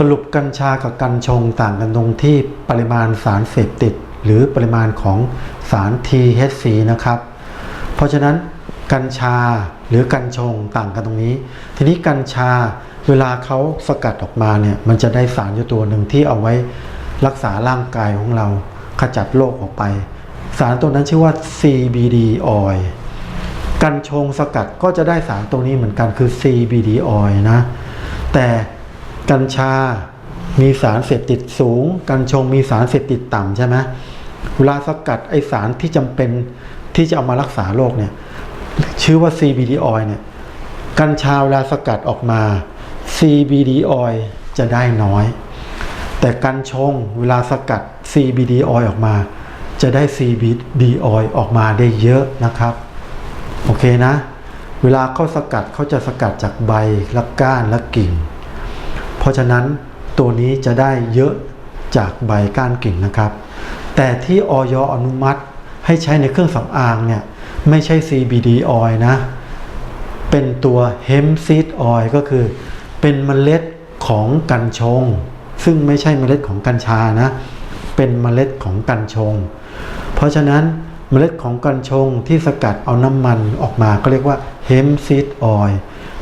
สรุปกัญชากับกัญชงต่างกันตรงที่ปริมาณสารเสพติด หรือปริมาณของสาร THC นะครับ เพราะฉะนั้นกัญชาหรือกัญชงต่างกันตรงนี้ ทีนี้กัญชาเวลาเขาสกัดออกมาเนี่ยมันจะได้สารอยู่ตัวหนึ่งที่เอาไว้รักษาร่างกายของเราขจัดโรคออกไป สารตัวนั้นชื่อว่า CBD oil กัญชงสกัดก็จะได้สารตรงนี้เหมือนกันคือ CBD oil นะ แต่ กัญชา มีสารเสพติดสูง กัญชงมีสารเสพติดต่ำใช่ไหมเวลาสกัดไอสารที่จำเป็นที่จะเอามารักษาโรคเนี่ยชื่อว่า CBD oil เนี่ยกัญชาเวลาสกัดออกมา CBD oil จะได้น้อย แต่กัญชงเวลาสกัด CBD oil ออกมา จะได้ CBD oil ออกมาได้เยอะนะครับ โอเคนะ เวลาเขาสกัดเขาจะสกัดจากใบและก้านและกิ่ง ราะฉะนั้นตัวนี้จะได้เยอะจากใบก้านกิ่งนะครับ แต่ที่ออยอนุมัติให้ใช้ในเครื่องสำอางเนี่ยไม่ใช่ CBD oil นะ เป็นตัว hemp seed oil ก็คือ เป็นเมล็ดของกัญชง ซึ่งไม่ใช่เมล็ดของกัญชานะ เป็นเมล็ดของกัญชง เพราะฉะนั้นเมล็ดของกัญชงที่สกัดเอาน้ำมันออกมาก็เรียกว่า hemp seed oil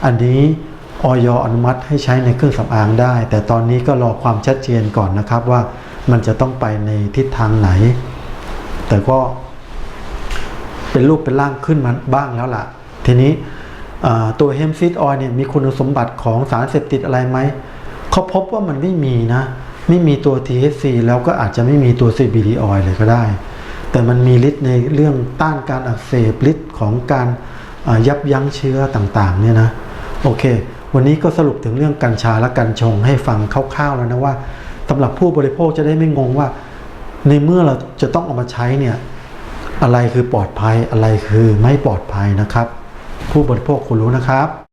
อันนี้ ออยอนุมัติให้ใช้ในเครื่องสำอางได้ แต่ตอนนี้ก็รอความชัดเจนก่อนนะครับว่ามันจะต้องไปในทิศทางไหน แต่ก็เป็นรูปเป็นร่างขึ้นมาบ้างแล้วล่ะ ทีนี้ตัวเฮมซิดออยเนี่ยมีคุณสมบัติของสารเสพติดอะไรไหม เขาพบว่ามันไม่มีนะ ไม่มีตัว THC แล้วก็อาจจะไม่มีตัว CBD oil เลยก็ได้ แต่มันมีฤทธิ์ในเรื่องต้านการอักเสบฤทธิ์ของการยับยั้งเชื้อต่างๆเนี่ยนะ โอเค วันนี้ก็สรุปถึงเรื่องกัญชาและกัญชงให้ฟังคร่าวๆแล้วนะว่าสำหรับผู้บริโภคจะได้ไม่งงว่า ในเมื่อเราจะต้องเอามาใช้เนี่ยอะไรคือปลอดภัยอะไรคือไม่ปลอดภัยนะครับ ผู้บริโภคควรรู้นะครับ